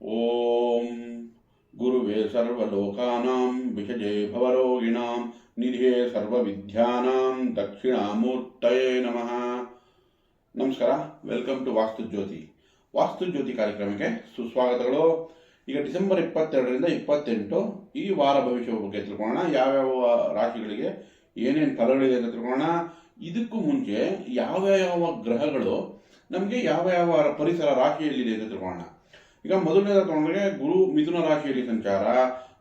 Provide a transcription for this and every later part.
ॐ गुरुवे सर्वलोकानां विषजे भवरोगिणां निधिये ಸರ್ವವಿದ್ಯಾನಾಂ ದಕ್ಷಿಣಾಮೂರ್ತಯೇ ನಮಃ ನಮಸ್ಕಾರ ವೆಲ್ಕಮ್ ಟು ವಾಸ್ತು ಜ್ಯೋತಿ ವಾಸ್ತು ಜ್ಯೋತಿ ಕಾರ್ಯಕ್ರಮಕ್ಕೆ ಸುಸ್ವಾಗತಗಳು ಈಗ ಡಿಸೆಂಬರ್ ಇಪ್ಪತ್ತೆರಡರಿಂದ ಇಪ್ಪತ್ತೆಂಟು ಈ ವಾರ ಭವಿಷ್ಯ ಬಗ್ಗೆ ತಿಳ್ಕೊಳ್ಳೋಣ ಯಾವ್ಯಾವ ರಾಶಿಗಳಿಗೆ ಏನೇನು ಫಲಗಳಿದೆ ಅಂತ ತಿಳ್ಕೊಳ್ಳೋಣ ಇದಕ್ಕೂ ಮುಂಚೆ ಯಾವ ಯಾವ ಗ್ರಹಗಳು ನಮಗೆ ಯಾವ ಯಾವ ಪರಿಸರ ರಾಶಿಯಲ್ಲಿದೆ ಅಂತ ತಿಳ್ಕೊಳ್ಳೋಣ ಈಗ ಮೊದಲನೇದ ತಗೊಂಡ್ರೆ ಗುರು ಮಿಥುನ ರಾಶಿಯಲ್ಲಿ ಸಂಚಾರ,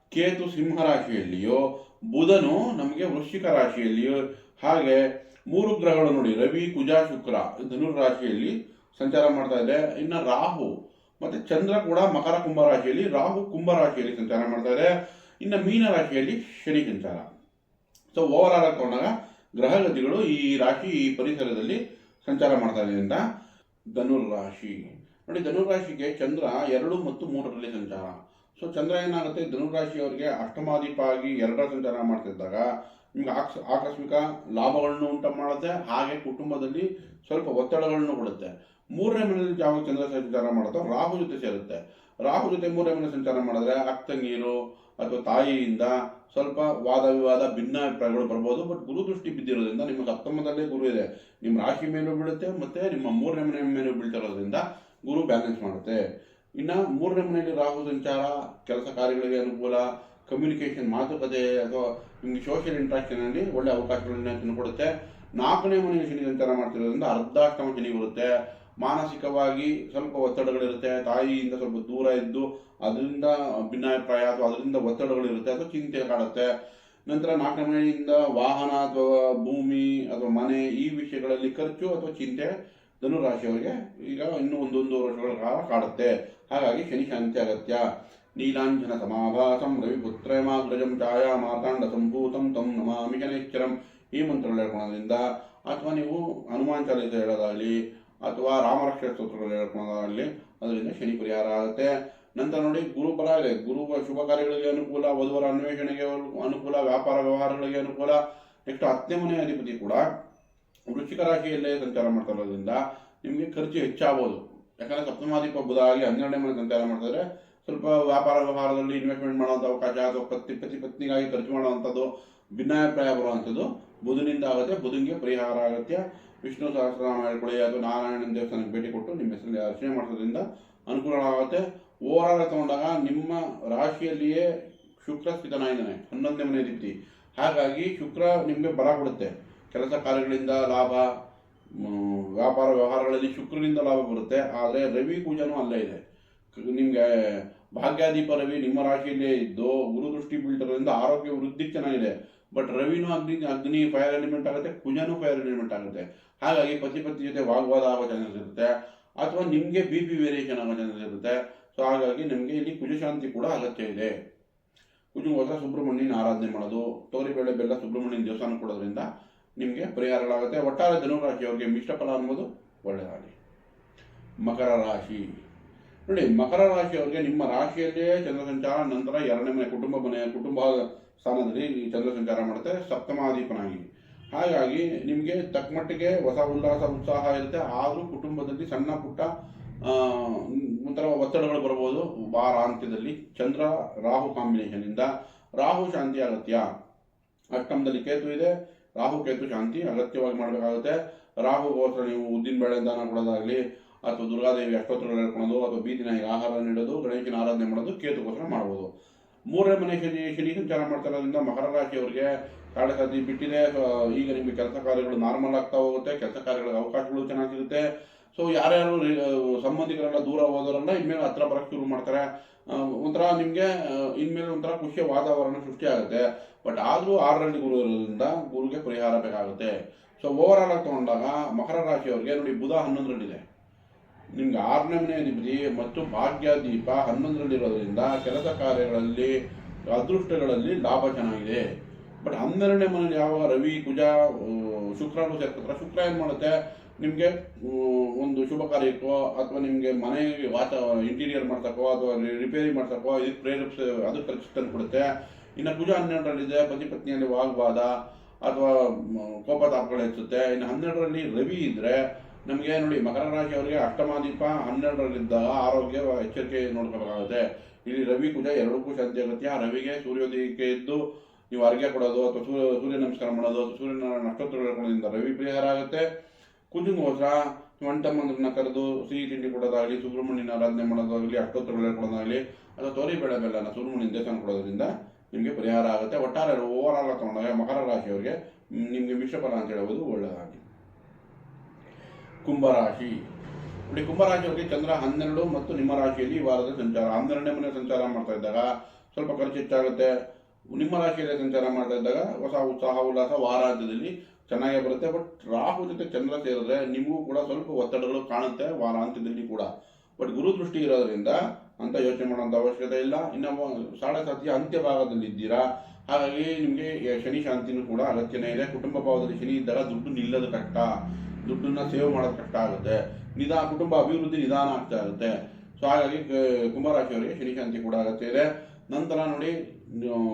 ಕೇತು ಸಿಂಹ ರಾಶಿಯಲ್ಲಿಯೋ, ಬುಧನು ನಮಗೆ ವೃಶ್ಚಿಕ ರಾಶಿಯಲ್ಲಿಯೋ, ಹಾಗೆ ಮೂರು ಗ್ರಹಗಳು ನೋಡಿ, ರವಿ, ಕುಜ, ಶುಕ್ರ ಧನುರ್ ರಾಶಿಯಲ್ಲಿ ಸಂಚಾರ ಮಾಡ್ತಾ ಇದೆ. ಇನ್ನು ರಾಹು, ಮತ್ತೆ ಚಂದ್ರ ಕೂಡ ಮಕರ ಕುಂಭ ರಾಶಿಯಲ್ಲಿ, ರಾಹು ಕುಂಭ ರಾಶಿಯಲ್ಲಿ ಸಂಚಾರ ಮಾಡ್ತಾ ಇದೆ. ಇನ್ನು ಮೀನ ರಾಶಿಯಲ್ಲಿ ಶನಿ ಸಂಚಾರ. ಸೊ ಓವರ್ ಆಲ್ ತಗೊಂಡಾಗ ಗ್ರಹಗತಿಗಳು ಈ ರಾಶಿ ಈ ಪರಿಸರದಲ್ಲಿ ಸಂಚಾರ ಮಾಡ್ತಾ ಇದೆ ಅಂತ ಧನುರ್ ರಾಶಿ. ನೋಡಿ ಧನುರಾಶಿಗೆ ಚಂದ್ರ ಎರಡು ಮತ್ತು ಮೂರರಲ್ಲಿ ಸಂಚಾರ. ಸೊ ಚಂದ್ರ ಏನಾಗುತ್ತೆ? ಧನುರಾಶಿಯವರಿಗೆ ಅಷ್ಟಮಾಧಿಪ ಅಷ್ಟಮಾದೀಪ ಆಗಿ ಎರಡರ ಸಂಚಾರ ಮಾಡ್ತಿದ್ದಾಗ ನಿಮ್ಗೆ ಆಕ್ಸ್ ಆಕಸ್ಮಿಕ ಲಾಭಗಳನ್ನು ಉಂಟು ಮಾಡುತ್ತೆ. ಹಾಗೆ ಕುಟುಂಬದಲ್ಲಿ ಸ್ವಲ್ಪ ಒತ್ತಡಗಳನ್ನು ಕೊಡುತ್ತೆ. ಮೂರನೇ ಮನೆಯಲ್ಲಿ ಯಾವ ಚಂದ್ರ ಸಂಚಾರ ಮಾಡುತ್ತೋ, ರಾಹು ಜೊತೆ ಸೇರುತ್ತೆ. ರಾಹು ಜೊತೆ ಮೂರನೇ ಮನೆ ಸಂಚಾರ ಮಾಡಿದ್ರೆ ಅಕ್ಕಂಗೀರು ಅಥವಾ ತಾಯಿಯಿಂದ ಸ್ವಲ್ಪ ವಾದ ವಿವಾದ ಭಿನ್ನಾಭಿಪ್ರಾಯಗಳು ಬರ್ಬೋದು. ಬಟ್ ಗುರು ದೃಷ್ಟಿ ಬಿದ್ದಿರೋದ್ರಿಂದ ನಿಮ್ಮ ಸಪ್ತಮದಲ್ಲೇ ಗುರು ಇದೆ. ನಿಮ್ಮ ರಾಶಿ ಮೇಲೂ ಬೀಳುತ್ತೆ, ಮತ್ತೆ ನಿಮ್ಮ ಮೂರನೇ ಮನೆ ಮೇಲೂ ಬೀಳ್ತಿರೋದ್ರಿಂದ ಗುರು ಬ್ಯಾಲೆನ್ಸ್ ಮಾಡುತ್ತೆ. ಇನ್ನು ಮೂರನೇ ಮನೆಯಲ್ಲಿ ರಾಹು ಸಂಚಾರ, ಕೆಲಸ ಕಾರ್ಯಗಳಿಗೆ ಅನುಕೂಲ ಕಮ್ಯುನಿಕೇಷನ್ ಮಾತುಕತೆ ಅಥವಾ ನಿಮ್ಗೆ ಸೋಷಿಯಲ್ ಇಂಟ್ರಾಕ್ಷನಲ್ಲಿ ಒಳ್ಳೆ ಅವಕಾಶಗಳನ್ನ ಕೊಡುತ್ತೆ ನಾಲ್ಕನೇ ಮನೆಯಲ್ಲಿ ಶನಿ ಸಂಚಾರ ಮಾಡ್ತಿರೋದ್ರಿಂದ ಅರ್ಧಾಷ್ಟಮ ಶನಿ ಬರುತ್ತೆ. ಮಾನಸಿಕವಾಗಿ ಸ್ವಲ್ಪ ಒತ್ತಡಗಳಿರುತ್ತೆ. ತಾಯಿಯಿಂದ ಸ್ವಲ್ಪ ದೂರ ಇದ್ದು ಅದರಿಂದ ಭಿನ್ನಾಭಿಪ್ರಾಯ ಅಥವಾ ಅದರಿಂದ ಒತ್ತಡಗಳಿರುತ್ತೆ ಅಥವಾ ಚಿಂತೆ ಕಾಡುತ್ತೆ. ನಂತರ ನಾಲ್ಕನೇ ಮನೆಯಿಂದ ವಾಹನ ಅಥವಾ ಭೂಮಿ ಅಥವಾ ಮನೆ ಈ ವಿಷಯಗಳಲ್ಲಿ ಖರ್ಚು ಅಥವಾ ಚಿಂತೆ ಧನುರಾಶಿಯವರಿಗೆ ಈಗ ಇನ್ನೂ ಒಂದೊಂದು ವರ್ಷಗಳ ಕಾಲ ಕಾಡುತ್ತೆ. ಹಾಗಾಗಿ ಶನಿ ಶಾಂತಿ ಅಗತ್ಯ. ನೀಲಾಂಜನ ಸಮಾಭಾಸಂ ರವಿಪುತ್ರಮಾಗ್ರಜಂ ಛಾಯಾ ಮಾತಾಂಡ ಸಂಭೂತಂ, ತಂ ನಮಾಮಿ ಶನೇಶ್ವರಂ. ಈ ಮಂತ್ರಗಳು ಹೇಳ್ಕೊಳ್ಳೋದ್ರಿಂದ ಅಥವಾ ನೀವು ಹನುಮಾನ್ ಚಾಲಿತ ಹೇಳೋದಾಗಲಿ ಅಥವಾ ರಾಮರಕ್ಷ ಸ್ತೋತ್ರಗಳು ಹೇಳ್ಕೊಳ್ಳೋದಾಗಲಿ ಅದರಿಂದ ಶನಿ ಪರಿಹಾರ ಆಗುತ್ತೆ. ನಂತರ ನೋಡಿ ಗುರು ಬಲ ಇದೆ. ಗುರು ಶುಭ ಕಾರ್ಯಗಳಿಗೆ ಅನುಕೂಲ, ವಧುವರ ಅನ್ವೇಷಣೆಗೆ ಅನುಕೂಲ, ವ್ಯಾಪಾರ ವ್ಯವಹಾರಗಳಿಗೆ ಅನುಕೂಲ, ನೆಕ್ಸ್ಟ್ ಹತ್ತನೇ ಮನೆ ಅಧಿಪತಿ ಕೂಡ. ವೃಶ್ಚಿಕ ರಾಶಿಯಲ್ಲೇ ಸಂಚಾರ ಮಾಡ್ತಾ ಇರೋದ್ರಿಂದ ನಿಮಗೆ ಖರ್ಚು ಹೆಚ್ಚಾಗ್ಬೋದು. ಯಾಕಂದ್ರೆ ಸಪ್ತಮಾಧಿಪ ಬುಧ ಆಗಿ ಹನ್ನೆರಡನೇ ಮನೆ ಸಂಚಾರ ಮಾಡ್ತಾರೆ ಸ್ವಲ್ಪ ವ್ಯಾಪಾರ ವ್ಯವಹಾರದಲ್ಲಿ ಇನ್ವೆಸ್ಟ್ಮೆಂಟ್ ಮಾಡುವಂಥ ಅವಕಾಶ ಅಥವಾ ಪತಿ ಪತಿ ಪತ್ನಿಗಾಗಿ ಖರ್ಚು ಮಾಡುವಂಥದ್ದು ಭಿನ್ನಾಭಿಪ್ರಾಯ ಬರುವಂಥದ್ದು ಬುಧನಿಂದ ಆಗುತ್ತೆ. ಬುಧನಿಗೆ ಪರಿಹಾರ ಅಗತ್ಯ ವಿಷ್ಣು ಸಹಸ್ರನಾಮ ಹೇಳ್ಕೊಳ್ಳಿ ಅಥವಾ ನಾರಾಯಣನ ದೇವಸ್ಥಾನಕ್ಕೆ ಭೇಟಿ ಕೊಟ್ಟು ನಿಮ್ಮ ಹೆಸರಲ್ಲಿ ಅರ್ಚನೆ ಮಾಡಿಸೋದ್ರಿಂದ ಅನುಕೂಲವಾಗುತ್ತೆ ಓವರಾಲ್ ತಗೊಂಡಾಗ ನಿಮ್ಮ ರಾಶಿಯಲ್ಲಿಯೇ ಶುಕ್ರ ಸ್ಥಿತನಾಗಿದ್ದಾನೆ ಹನ್ನೊಂದನೇ ಮನೆ ರೀತಿ ಹಾಗಾಗಿ ಶುಕ್ರ ನಿಮಗೆ ಬರ ಕೊಡುತ್ತೆ. ಕೆಲಸ ಕಾರ್ಯಗಳಿಂದ ಲಾಭ ವ್ಯಾಪಾರ ವ್ಯವಹಾರಗಳಲ್ಲಿ ಶುಕ್ರನಿಂದ ಲಾಭ ಬರುತ್ತೆ. ಆದರೆ ರವಿ ಪೂಜನೂ ಅಲ್ಲೇ ಇದೆ. ನಿಮಗೆ ಭಾಗ್ಯಾದೀಪ ರವಿ ನಿಮ್ಮ ರಾಶಿಯಲ್ಲೇ ಇದ್ದು ಗುರು ದೃಷ್ಟಿ ಬೀಳ್ತಿರೋದ್ರಿಂದ ಆರೋಗ್ಯ ವೃದ್ಧಿ ಚೆನ್ನಾಗಿದೆ. ಬಟ್ ರವಿನೂ ಅಗ್ನಿ ಅಗ್ನಿ ಫೈರ್ ಎಲಿಮೆಂಟ್ ಆಗುತ್ತೆ ಕುಜನೂ ಫೈರ್ ಎಲಿಮೆಂಟ್ ಆಗುತ್ತೆ. ಹಾಗಾಗಿ ಪತಿ ಪತಿ ಜೊತೆ ವಾಗ್ವಾದ ಆಗೋ ಚಾನ್ಸಸ್ ಇರುತ್ತೆ. ಅಥವಾ ನಿಮಗೆ ಬಿ ಪಿ ವೇರಿಯೇಷನ್ ಆಗೋ ಚಾನ್ಸಸ್ ಇರುತ್ತೆ. ಸೊ ಹಾಗಾಗಿ ನಿಮಗೆ ಇಲ್ಲಿ ಕುಜಶಾಂತಿ ಕೂಡ ಅಗತ್ಯ ಇದೆ. ಕುಜಗೋಸ್ಕರ ಸುಬ್ರಹ್ಮಣ್ಯನ ಆರಾಧನೆ ಮಾಡೋದು ತೋರಿಬೇಳೆ ಬೆಲ್ಲ ಸುಬ್ರಹ್ಮಣ್ಯನ ದೇವಸ್ಥಾನ ಕೊಡೋದ್ರಿಂದ ನಿಮಗೆ ಪರಿಹಾರಗಳಾಗುತ್ತೆ. ಒಟ್ಟಾರೆ ಧನುರಾಶಿಯವರಿಗೆ ಮಿಶ್ರ ಫಲ ಅನ್ನೋದು ಒಳ್ಳೆಯದಾಗಲಿ ಮಕರ ರಾಶಿ. ನೋಡಿ, ಮಕರ ರಾಶಿಯವರಿಗೆ ನಿಮ್ಮ ರಾಶಿಯಲ್ಲೇ ಚಂದ್ರ ಸಂಚಾರ ನಂತರ ಎರಡನೇ ಮನೆ ಕುಟುಂಬ ಮನೆ, ಕುಟುಂಬ ಸ್ಥಾನದಲ್ಲಿ ಚಂದ್ರ ಸಂಚಾರ ಮಾಡುತ್ತೆ. ಸಪ್ತಮಾಧಿಪನಾಗಿ. ಹಾಗಾಗಿ ನಿಮಗೆ ತಕ್ಕಮಟ್ಟಿಗೆ ಹೊಸ ಉಲ್ಲಾಸ, ಉತ್ಸಾಹ ಇರುತ್ತೆ. ಆದರೂ ಕುಟುಂಬದಲ್ಲಿ ಸಣ್ಣ ಪುಟ್ಟ ಒಂಥರ ಒತ್ತಡಗಳು ಬರ್ಬೋದು. ವಾರಾಂತ್ಯದಲ್ಲಿ ಚಂದ್ರ ರಾಹು ಕಾಂಬಿನೇಷನ್ನಿಂದ. ರಾಹು ಶಾಂತಿ ಅಗತ್ಯ. ಅಷ್ಟಮದಲ್ಲಿ ಕೇತು ಇದೆ. ರಾಹು ಕೇತು ಶಾಂತಿ ಅಗತ್ಯವಾಗಿ ಮಾಡಬೇಕಾಗುತ್ತೆ. ರಾಹು ರಾಹುಗೋಸ್ಕರ ನೀವು ಉದ್ದಿನ ಬೇಳೆ ದಾನ ಕೊಡೋದಾಗಲಿ, ಅಥವಾ ದುರ್ಗಾದೇವಿ ಅಷ್ಟೋತ್ತರಗಳು ಹೇಳ್ಕೊಳೋದು ಅಥವಾ ಬೀದಿನ ಆಹಾರ ನೀಡೋದು, ಗಣೇಶನ ಆರಾಧನೆ ಮಾಡೋದು ಗೋತ್ರ ಮಾಡ್ಬೋದು. ಮೂರನೇ ಮನೆ ಶನಿ ಶನಿ ಸಂಚಾರ ಮಾಡ್ತಾ ಇರೋದ್ರಿಂದ ಮಕರ ರಾಶಿಯವರಿಗೆ ಕಾಳೆ ಸಾಧಿ ಬಿಟ್ಟಿದೆ. ಈಗ ನಿಮಗೆ ಕೆಲಸ ಕಾರ್ಯಗಳು ನಾರ್ಮಲ್ ಆಗ್ತಾ ಹೋಗುತ್ತೆ. ಕೆಲಸ ಕಾರ್ಯಗಳಿಗೆ ಅವಕಾಶಗಳು ಚೆನ್ನಾಗಿ ಸಿಗುತ್ತೆ. ಸೊ ಯಾರ್ಯಾರು ಸಂಬಂಧಿಕರೆಲ್ಲ ದೂರ ಹೋದವರೆಲ್ಲ ಇನ್ಮೇಲೆ ಹತ್ರ ಬರಕ್ಕೆ ಶುರು ಮಾಡ್ತಾರೆ. ಒಂಥರ ನಿಮಗೆ ಇನ್ಮೇಲೆ ಒಂಥರ ಖುಷಿಯ ವಾತಾವರಣ ಸೃಷ್ಟಿ ಆಗುತ್ತೆ. ಬಟ್ ಆದರೂ ಆರರಲ್ಲಿ ಗುರು ಇರೋದ್ರಿಂದ ಗುರುಗೆ ಪರಿಹಾರ ಬೇಕಾಗುತ್ತೆ. ಸೊ ಓವರ್ ಆಲ್ ಆಗಿ ತಗೊಂಡಾಗ ಮಕರ ರಾಶಿಯವರಿಗೆ ನೋಡಿ ಬುಧ ಹನ್ನೊಂದರಲ್ಲಿದೆ. ನಿಮ್ಗೆ ಆರನೇ ಮನೆ ಅಧಿಪತಿ ಮತ್ತು ಭಾಗ್ಯಾದೀಪ ಹನ್ನೊಂದರಲ್ಲಿರೋದ್ರಿಂದ ಕೆಲಸ ಕಾರ್ಯಗಳಲ್ಲಿ, ಅದೃಷ್ಟಗಳಲ್ಲಿ ಲಾಭ ಚೆನ್ನಾಗಿದೆ. ಬಟ್ ಹನ್ನೆರಡನೇ ಮನೆಯಲ್ಲಿ ಯಾವಾಗ ರವಿ, ಕುಜ ಶುಕ್ರನು ಸೇರ್ಕೊತಾರೆ. ಶುಕ್ರ ಏನು ಮಾಡುತ್ತೆ? ನಿಮಗೆ ಒಂದು ಶುಭ ಕಾರ್ಯಕ್ಕೋ ಅಥವಾ ನಿಮಗೆ ಮನೆಗೆ ವಾಚ ಇಂಟೀರಿಯರ್ ಮಾಡ್ತಕ್ಕೋ, ಅಥವಾ ರಿಪೇರಿ ಮಾಡ್ತಕ್ಕೋ ಇದಕ್ಕೆ ಪ್ರೇರೇಪಿಸ, ಅದು ಖರ್ಚು ತಂದು ಕೊಡುತ್ತೆ ಇನ್ನು ಕುಜ ಹನ್ನೆರಡರಲ್ಲಿದೆ, ಪತಿ ಪತ್ನಿಯಲ್ಲಿ ವಾಗ್ವಾದ, ಅಥವಾ ಕೋಪತಾಪಗಳು ಹೆಚ್ಚುತ್ತೆ. ಇನ್ನು ಹನ್ನೆರಡರಲ್ಲಿ ರವಿ ಇದ್ದರೆ ನಮಗೆ ನೋಡಿ, ಮಕರ ರಾಶಿಯವರಿಗೆ ಅಷ್ಟಮಾದೀಪ ಹನ್ನೆರಡರಲ್ಲಿದ್ದಾಗ ಆರೋಗ್ಯ ಎಚ್ಚರಿಕೆ ನೋಡ್ಕೋಬೇಕಾಗುತ್ತೆ. ಇಲ್ಲಿ ರವಿ ಕುಜ ಎರಡಕ್ಕೂ ಶಾಂತಿ ಆ ರವಿಗೆ ಸೂರ್ಯೋದಯಕ್ಕೆ ಇದ್ದು ನೀವು ಅರ್ಘ್ಯ ಕೊಡೋದು, ಅಥವಾ ಸೂರ್ಯ ನಮಸ್ಕಾರ ಮಾಡೋದು, ಅಥವಾ ಸೂರ್ಯನ ನಕ್ಷತ್ರಗಳಿಂದ ರವಿ ಪರಿಹಾರ ಆಗುತ್ತೆ ಕುಜಂಗೋಸ್ಕರ ತಮ್ಮಂದ್ರನ್ನ ಕರೆದು ಸಿಹಿ ತಿಂಡಿ ಕೊಡೋದಾಗಲಿ, ಸುಬ್ರಹ್ಮಣ್ಯನ ಆರಾಧನೆ ಮಾಡೋದಾಗಲಿ ಅಷ್ಟೋತ್ತರಗಳು ಕೊಡೋದಾಗಲಿ ಅಥವಾ ತೋರಿ ಬೆಳೆ ಬೆಲ್ಲನ ಸುಬ್ರಹ್ಮಣ್ಯನ ದೇವಸ್ಥಾನ ಕೊಡೋದ್ರಿಂದ ನಿಮಗೆ ಪರಿಹಾರ ಆಗುತ್ತೆ. ಒಟ್ಟಾರೆ ಓವರ್ ಆಲ್ ತಗೊಂಡಾಗ ಮಕರ ರಾಶಿಯವರಿಗೆ ನಿಮಗೆ ಮಿಶ್ರಫಲ ಅಂತ ಹೇಳುವುದು ಒಳ್ಳೆಯದಾಗಿ ಕುಂಭರಾಶಿ. ನೋಡಿ, ಕುಂಭರಾಶಿಯವರಿಗೆ ಚಂದ್ರ ಹನ್ನೆರಡು ಮತ್ತು ನಿಮ್ಮ ರಾಶಿಯಲ್ಲಿ ವಾರದ ಸಂಚಾರ, ಹನ್ನೆರಡನೇ ಮನೆ ಸಂಚಾರ ಮಾಡ್ತಾ ಇದ್ದಾಗ ಸ್ವಲ್ಪ ಖರ್ಚು ಹೆಚ್ಚಾಗುತ್ತೆ. ನಿಮ್ಮ ರಾಶಿಯಲ್ಲಿ ಸಂಚಾರ ಮಾಡ್ತಾ ಇದ್ದಾಗ ಹೊಸ ಉತ್ಸಾಹ, ಉಲ್ಲಾಸ ವಾರಾಂತ್ಯದಲ್ಲಿ ಚೆನ್ನಾಗೇ ಬರುತ್ತೆ ಬಟ್ ರಾಹು ಜೊತೆ ಚಂದ್ರ ಸೇರಿದ್ರೆ ನಿಮಗೂ ಕೂಡ ಸ್ವಲ್ಪ ಒತ್ತಡಗಳು ಕಾಣುತ್ತೆ ವಾರಾಂತ್ಯದಲ್ಲಿ ಕೂಡ. ಬಟ್ ಗುರು ದೃಷ್ಟಿ ಇರೋದ್ರಿಂದ ಅಂತ ಯೋಚನೆ ಮಾಡುವಂಥ ಅವಶ್ಯಕತೆ ಇಲ್ಲ. ಇನ್ನು ಸಾಡೆ ಸಾತಿಯ ಅಂತ್ಯ ಭಾಗದಲ್ಲಿ ಇದ್ದೀರಾ? ಹಾಗಾಗಿ ನಿಮಗೆ ಶನಿ ಶಾಂತಿನೂ ಕೂಡ ಅಗತ್ಯನೇ ಇದೆ. ಕುಟುಂಬ ಭಾವದಲ್ಲಿ ಶನಿ ಇದ್ದಾಗ ದುಡ್ಡು ನಿಲ್ಲೋದು ಕಷ್ಟ. ದುಡ್ಡನ್ನ ಸೇವ್ ಮಾಡೋದು ಕಷ್ಟ ಆಗುತ್ತೆ. ನಿಧಾನ ಕುಟುಂಬ ಅಭಿವೃದ್ಧಿ ನಿಧಾನ ಆಗ್ತಾ ಇರುತ್ತೆ. ಸೊ ಹಾಗಾಗಿ ಕುಂಭರಾಶಿಯವರಿಗೆ ಶನಿ ಶಾಂತಿ ಕೂಡ ಅಗತ್ಯ ಇದೆ. ನಂತರ ನೋಡಿ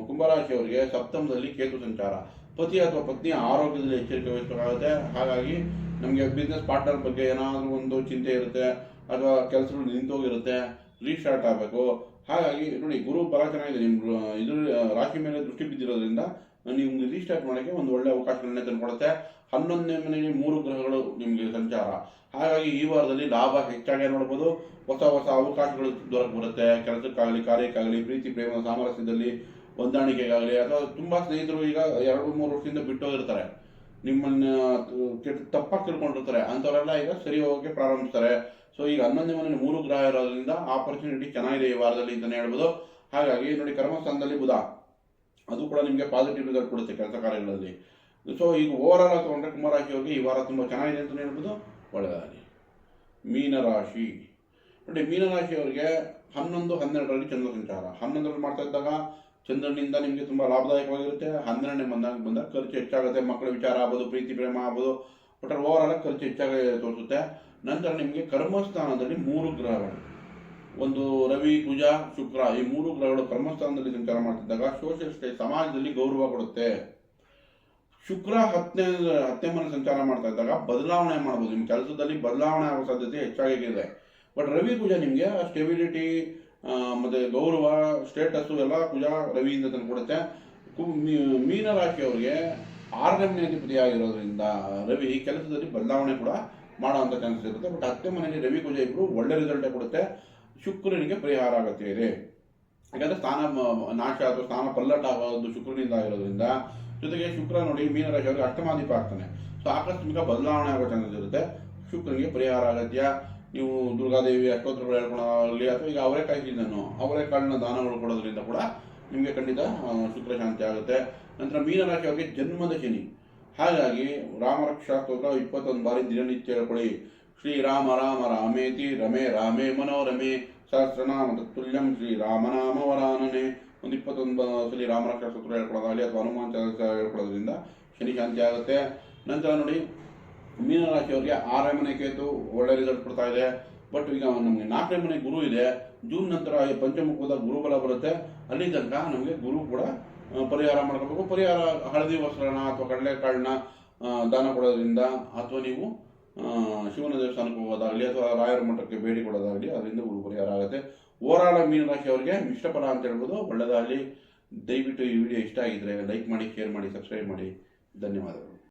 ಕುಂಭರಾಶಿಯವರಿಗೆ ಸಪ್ತಮದಲ್ಲಿ ಕೇತು ಸಂಚಾರ. ಪತಿ ಅಥವಾ ಪತ್ನಿಯ ಆರೋಗ್ಯದಲ್ಲಿ ಎಚ್ಚರಿಕೆ ವಹಿಸಬೇಕಾಗುತ್ತೆ. ಹಾಗಾಗಿ ನಮಗೆ ಬಿಸ್ನೆಸ್ ಪಾರ್ಟ್ನರ್ ಬಗ್ಗೆ ಏನಾದರೂ ಒಂದು ಚಿಂತೆ ಇರುತ್ತೆ, ಅಥವಾ ಕೆಲಸಗಳು ನಿಂತೋಗಿರುತ್ತೆ ರೀಸ್ಟಾರ್ಟ್ ಆಗಬೇಕು. ಹಾಗಾಗಿ ನೋಡಿ, ಗುರು ಬಹಳ ಚೆನ್ನಾಗಿದೆ ನಿಮ್ಮ ಇದ್ರ ರಾಶಿ ಮೇಲೆ ದೃಷ್ಟಿ ಬಿದ್ದಿರೋದ್ರಿಂದ ನಿಮ್ಗೆ ರೀಸ್ಟಾರ್ಟ್ ಮಾಡೋಕ್ಕೆ ಒಂದು ಒಳ್ಳೆ ಅವಕಾಶಗಳನ್ನೇ ತಂದುಕೊಡುತ್ತೆ. ಹನ್ನೊಂದನೇ ಮನೆಯಲ್ಲಿ ಮೂರು ಗ್ರಹಗಳು ನಿಮಗೆ ಸಂಚಾರ. ಹಾಗಾಗಿ ಈ ವಾರದಲ್ಲಿ ಲಾಭ ಹೆಚ್ಚಾಗಿ ನೋಡ್ಬೋದು. ಹೊಸ ಹೊಸ ಅವಕಾಶಗಳು ದೊರಕು ಬರುತ್ತೆ ಕೆಲಸಕ್ಕಾಗಲಿ, ಕಾರ್ಯಕ್ಕಾಗಲಿ, ಪ್ರೀತಿ, ಪ್ರೇಮ, ಸಾಮರಸ್ಯದಲ್ಲಿ ಹೊಂದಾಣಿಕೆಗಾಗಲಿ ಅಥವಾ ತುಂಬ ಸ್ನೇಹಿತರು ಈಗ ಎರಡು, ಮೂರು ವರ್ಷದಿಂದ ಬಿಟ್ಟೋಗಿರ್ತಾರೆ ನಿಮ್ಮನ್ನ ಕೆಟ್ಟ ತಪ್ಪಾಗಿ ತಿಳ್ಕೊಂಡಿರ್ತಾರೆ. ಅಂಥವರೆಲ್ಲ ಈಗ ಸರಿ ಹೋಗೋಕ್ಕೆ ಪ್ರಾರಂಭಿಸ್ತಾರೆ. ಸೊ ಈಗ ಹನ್ನೊಂದನೇ ಮನೆಯಲ್ಲಿ ಮೂರು ಗ್ರಹ ಇರೋದ್ರಿಂದ ಆಪರ್ಚುನಿಟಿ ಚೆನ್ನಾಗಿದೆ ಈ ವಾರದಲ್ಲಿ ಅಂತಲೇ ಹೇಳ್ಬೋದು. ಹಾಗಾಗಿ ನೋಡಿ ಕರ್ಮಸ್ಥಾನದಲ್ಲಿ ಬುಧ, ಅದು ಕೂಡ ನಿಮಗೆ ಪಾಸಿಟಿವ್ ರಿಸಲ್ಟ್ ಕೊಡುತ್ತೆ ಕೆಲಸ ಕಾರ್ಯಗಳಲ್ಲಿ. ಸೊ ಈಗ ಓವರ್ ಆಲ್ ತಗೊಂಡ್ರೆ ಹೋಗಿ ಈ ವಾರ ತುಂಬ ಚೆನ್ನಾಗಿದೆ ಅಂತಲೇ ಹೇಳ್ಬೋದು. ಒಳ್ಳೆಯದಾಗಲಿ. ಮೀನರಾಶಿ. ನೋಡಿ ಮೀನರಾಶಿಯವರಿಗೆ ಹನ್ನೊಂದು, ಹನ್ನೆರಡರಲ್ಲಿ ಚಂದ್ರ ಸಂಚಾರ. ಹನ್ನೊಂದರಲ್ಲಿ ಮಾಡ್ತಾ ಇದ್ದಾಗ ಚಂದ್ರನಿಂದ ನಿಮಗೆ ತುಂಬ ಲಾಭದಾಯಕವಾಗಿರುತ್ತೆ. ಹನ್ನೆರಡನೇ ಬಂದಾಗ ಬಂದಾಗ ಖರ್ಚು ಹೆಚ್ಚಾಗುತ್ತೆ. ಮಕ್ಕಳ ವಿಚಾರ ಆಗ್ಬೋದು, ಪ್ರೀತಿ, ಪ್ರೇಮ ಆಗ್ಬೋದು. ಒಟ್ಟಾರೆ ಓವರ್ ಖರ್ಚು ಹೆಚ್ಚಾಗಿ ತೋರಿಸುತ್ತೆ. ನಂತರ ನಿಮಗೆ ಕರ್ಮಸ್ಥಾನದಲ್ಲಿ ಮೂರು ಗ್ರಹಗಳು. ಒಂದು ರವಿ, ಕುಜ, ಶುಕ್ರ. ಈ ಮೂರು ಗ್ರಹಗಳು ಕರ್ಮಸ್ಥಾನದಲ್ಲಿ ಸಂಚಾರ ಮಾಡ್ತಿದ್ದಾಗ ಸೋಷಿಯಲ್ ಸಮಾಜದಲ್ಲಿ ಗೌರವ ಕೊಡುತ್ತೆ. ಶುಕ್ರ ಹತ್ತನೇ ಹತ್ತನೇ ಮನೆ ಸಂಚಾರ ಮಾಡ್ತಾ ಇದ್ದಾಗ ಬದಲಾವಣೆ ಮಾಡ್ಬೋದು. ನಿಮ್ಮ ಕೆಲಸದಲ್ಲಿ ಬದಲಾವಣೆ ಆಗೋ ಸಾಧ್ಯತೆ ಹೆಚ್ಚಾಗಿದೆ ಬಟ್ ರವಿ, ಕುಜ ನಿಮಗೆ ಸ್ಟೆಬಿಲಿಟಿ ಮತ್ತು ಗೌರವ ಸ್ಟೇಟಸ್ಸು ಎಲ್ಲ ಕುಜ ರವಿಯಿಂದ ತಂದು ಕೊಡುತ್ತೆ. ಕು- ಮೀನರಾಶಿಯವರಿಗೆ ಆರನೇ ಮನೆ ಅಧಿಪತಿ ಆಗಿರೋದ್ರಿಂದ ರವಿ ಕೆಲಸದಲ್ಲಿ ಬದಲಾವಣೆ ಕೂಡ ಮಾಡೋವಂಥ ಚಾನ್ಸಸ್ ಇರುತ್ತೆ. ಬಟ್ ಅತ್ತೆ ಮನೆಯಲ್ಲಿ ರವಿ ಕುಜ ಇಬ್ಬರು ಒಳ್ಳೆ ರಿಸಲ್ಟೇ ಕೊಡುತ್ತೆ. ಶುಕ್ರನಿಗೆ ಪರಿಹಾರ ಆಗುತ್ತೆ ಇದೆ. ಯಾಕಂದ್ರೆ ಸ್ಥಾನ, ನಾಶ ಅಥವಾ ಸ್ಥಾನ ಪಲ್ಲಟ ಆಗೋದು ಶುಕ್ರನಿಂದ ಆಗಿರೋದ್ರಿಂದ ಜೊತೆಗೆ ಶುಕ್ರ ನೋಡಿ ಮೀನರಾಶಿಯವರಿಗೆ ಅಷ್ಟಮಾದೀಪ ಆಗ್ತಾನೆ. ಸೊ ಆಕಸ್ಮಿಕ ಬದಲಾವಣೆ ಆಗೋ ಚಾನ್ಸಸ್ ಇರುತ್ತೆ. ಶುಕ್ರನಿಗೆ ಪರಿಹಾರ ಅಗತ್ಯ. ನೀವು ದುರ್ಗಾದೇವಿ ಅಷ್ಟೋತ್ತರಗಳು ಹೇಳ್ಕೊಳೋದಾಗಲಿ ಅಥವಾ ಈಗ ಅವರೇಕಾಯಿ ಸೀಸನ್ನು ಅವರೇಕಾಳಿನ ದಾನಗಳು ಕೊಡೋದ್ರಿಂದ ಕೂಡ ನಿಮಗೆ ಖಂಡಿತ ಶುಕ್ರ ಶಾಂತಿ ಆಗುತ್ತೆ. ನಂತರ ಮೀನರಾಶಿಯವರಿಗೆ ಜನ್ಮದ ಶನಿ. ಹಾಗಾಗಿ ರಾಮರಕ್ಷಾ ಸ್ತೋತ್ರ ಇಪ್ಪತ್ತೊಂದು ಬಾರಿ ದಿನನಿತ್ಯ ಹೇಳ್ಕೊಳ್ಳಿ. ಶ್ರೀರಾಮ ರಾಮ ರಾಮೇತಿ ರಮೇ ರಾಮೇ ಮನೋರಮೆ ಸಹಸ್ರನಾಮ ತತ್ತುಲ್ಯಂ ಶ್ರೀರಾಮನಾಮ ವರಾನನೆ. ಒಂದು ಇಪ್ಪತ್ತೊಂದು ಸಲ ರಾಮರಕ್ಷಾ ಸ್ತೋತ್ರ ಹೇಳ್ಕೊಳ್ಳೋದಾಗಲಿ ಅಥವಾ ಹನುಮಾನ್ ಚಾಲಿಸ ಹೇಳ್ಕೊಳ್ಳೋದ್ರಿಂದ ಶನಿ ಶಾಂತಿ ಆಗುತ್ತೆ. ನಂತರ ನೋಡಿ ಮೀನರಾಶಿಯವರಿಗೆ ಆರನೇ ಮನೆ ಕೇತು, ಒಳ್ಳೆ ರಿಸಲ್ಟ್ ಕೊಡ್ತಾ ಇದೆ. ಬಟ್ ಈಗ ನಮಗೆ ನಾಲ್ಕನೇ ಮನೆ ಗುರು ಇದೆ. ಜೂನ್ ನಂತರ ಪಂಚಮುಖದ ಗುರುಬಲ ಬರುತ್ತೆ. ಅಲ್ಲಿ ತನಕ ನಮಗೆ ಗುರು ಕೂಡ ಪರಿಹಾರ ಮಾಡ್ಕೋಬೇಕು ಪರಿಹಾರ ಹಳದಿ ವಸ್ತ್ರನ ಅಥವಾ ಕಡಲೆಕಾಳನ್ನ ದಾನ ಕೊಡೋದ್ರಿಂದ ಅಥವಾ ನೀವು ಶಿವನ ದೇವಸ್ಥಾನಕ್ಕೆ ಹೋಗೋದಾಗಲಿ ಅಥವಾ ರಾಯರ ಮಠಕ್ಕೆ ಭೇಟಿ ಕೊಡೋದಾಗಲಿ ಅದರಿಂದ ಗುರು ಪರಿಹಾರ ಆಗುತ್ತೆ. ಓವರಾಲ್ ಮೀನರಾಶಿಯವರಿಗೆ ಮಿಶ್ರ ಫಲ ಅಂತ ಹೇಳ್ಬೋದು. ಒಳ್ಳೆಯದಾಗಲಿ ದಯವಿಟ್ಟು ಈ ವಿಡಿಯೋ ಇಷ್ಟ ಆಗಿದ್ರೆ ಲೈಕ್ ಮಾಡಿ ಶೇರ್ ಮಾಡಿ ಸಬ್ಸ್ಕ್ರೈಬ್ ಮಾಡಿ. ಧನ್ಯವಾದಗಳು.